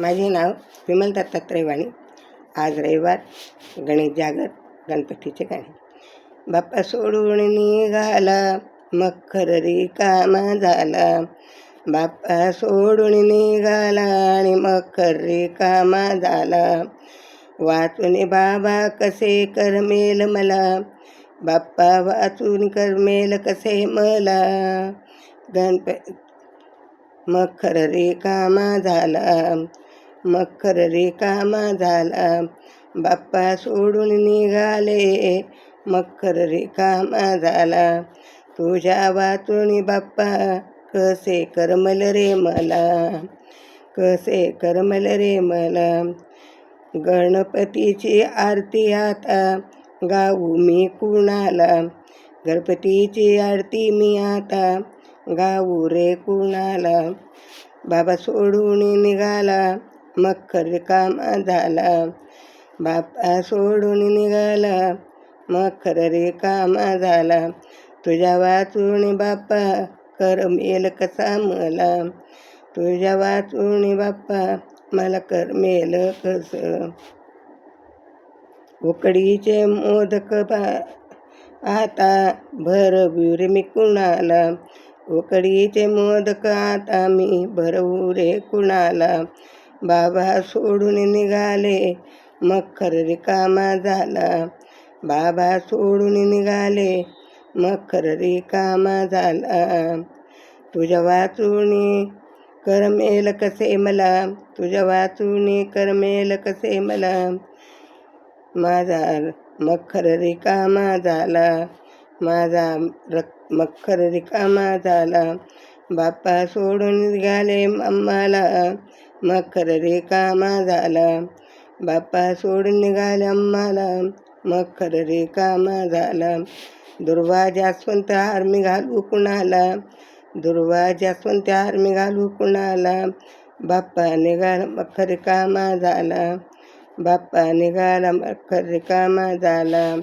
माझे नाव विमल दत्तात्रय आज रविवार गणेश जागर गणपतीचे गाणे. बाप्पा सोडून निघाला मखर रिकामा झाला. बाप्पा सोडून निघाला आणि मखर रिकामा झाला. वाचून बाबा कसे करमेल मला? बाप्पा वाचून करमेल कसे मला? गणप मखर रिकामा झाला. मखर रिकामा झाला. बाप्पा सोडून निघाले. मखर रिकामा झाला. तुझ्या वाचून बाप्पा कसे करमल रे मला? कसे करमल रे मला? गणपतीची आरती आता गाऊ मी कुणाला? गणपतीची आरती मी आता गाऊ रे कुणाला? बाबा सोडून निघाला. मग कामा झाला. बापा सोडून निघाला. मखर रे कामा झाला. तुझ्या वाचून बाप्पा करमेल कसा मला? तुझ्या वाचून बाप्पा मला कर मेल कस? उकडीचे मोदक बा आता भर रे मी कुणाला? उकडीचे मोदक आता मी भरवू रे कुणाला? बाबा सोडून निघाले मखर रिकामा झाला. बाबा सोडून निघाले मखर रिकामा झाला. तुझ्या वाचून करमेल कसे मला तुझ्या वाचून करमेल कसे मला. माझा मखर रिकामा झाला माझा र मखर रिकामा झाला. बाप्पा सोडून निघाले आम्हाला मखर रे कामा झाला. बाप्पा सोडून निघाल्या मला मखर रिकामा झाला. दुर्वा जास्वंत हार मी घालू कुणाला? दुर्वा जास्वंत हार मी घालू कुणाला? बाप्पा निघाला मखर रिकामा झाला. बाप्पा निघाला मखर रिकामा झाला.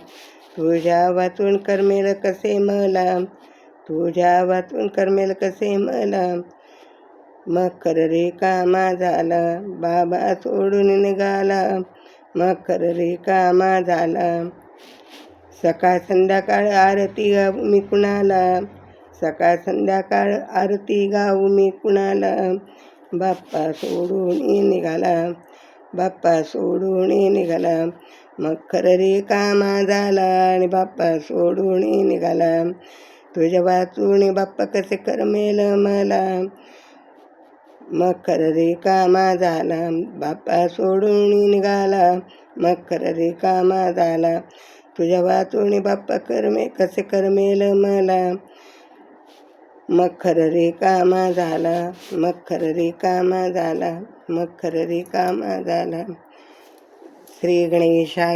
तुझ्या वाचून करमेल कसे मला? तुझ्या वाचून करमेल कसे मला? मखर रिकामा झाला बाबा सोडून निघाला. मखर रिकामा झाला सकाळ संध्याकाळ आरती गाऊ मी कुणाला? सकाळ संध्याकाळ आरती गाऊ मी कुणाला? बाप्पा सोडून निघाला. बाप्पा सोडून निघाला. मखर रिकामा झाला आणि बाप्पा सोडून निघाला. तुझ्या वाचून बाप्पा कसे करमेल मला? मखर रिकामा झाला बाप्पा सोडून निघाला. मखर रिकामा झाला तुझ्या वाचून बाप्पा करमे कसे करमेल मला. मखर रिकामा झाला मखर रिकामा झाला मखर रिकामा झाला श्री गणेशाय